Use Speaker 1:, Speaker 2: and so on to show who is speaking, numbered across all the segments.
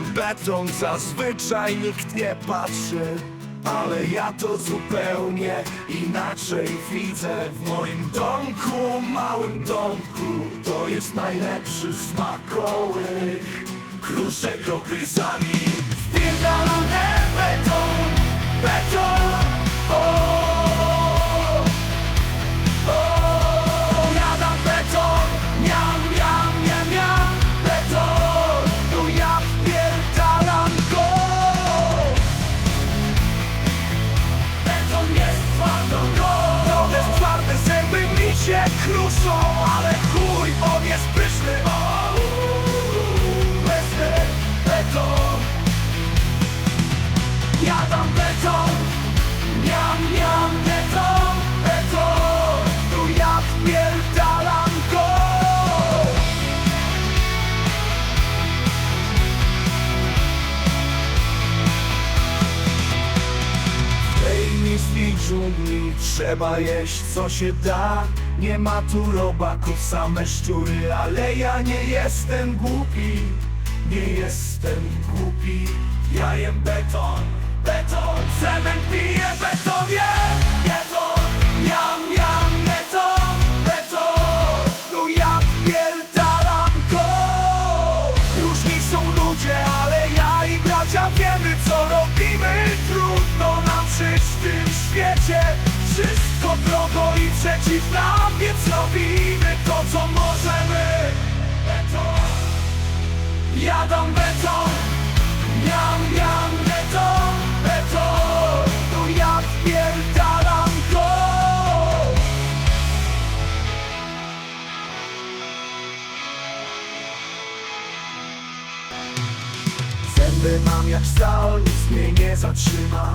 Speaker 1: jem beton Zazwyczaj nikt nie patrzy ale ja to zupełnie inaczej widzę W moim domku, małym domku To jest najlepszy smakołyk. Kruszek gryzami Wpierdalane się kruszą Ale chuj, on jest pyszny dżungli trzeba jeść co się da. Nie ma tu robaków, same szczury Ale ja nie jestem głupi. Nie jestem głupi Ja jem beton, beton Cement Drogo i przeciw nam, więc robimy to co możemy. Beton, jadam beton Miam, miam, beton, beton To ja wpierdalam go Zęby mam jak stal, nic mnie nie zatrzyma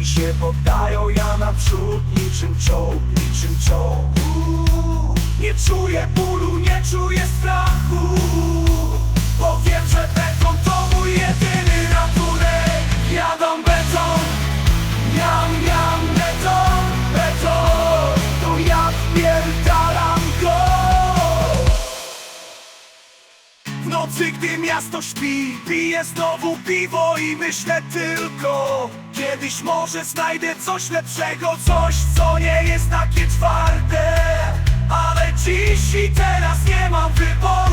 Speaker 1: Inni się poddają, ja naprzód niczym czołg, niczym czołg. Nie czuję bólu, nie czuję strachu Bo wiem, że beton to mój jedyny ratunek. Jadą beton, miam, miam, beton, beton. To ja wpierdalam go. W nocy, gdy miasto śpi, piję znowu piwo i myślę tylko Kiedyś może znajdę coś lepszego, coś co nie jest takie twarde. Ale dziś i teraz nie mam wyboru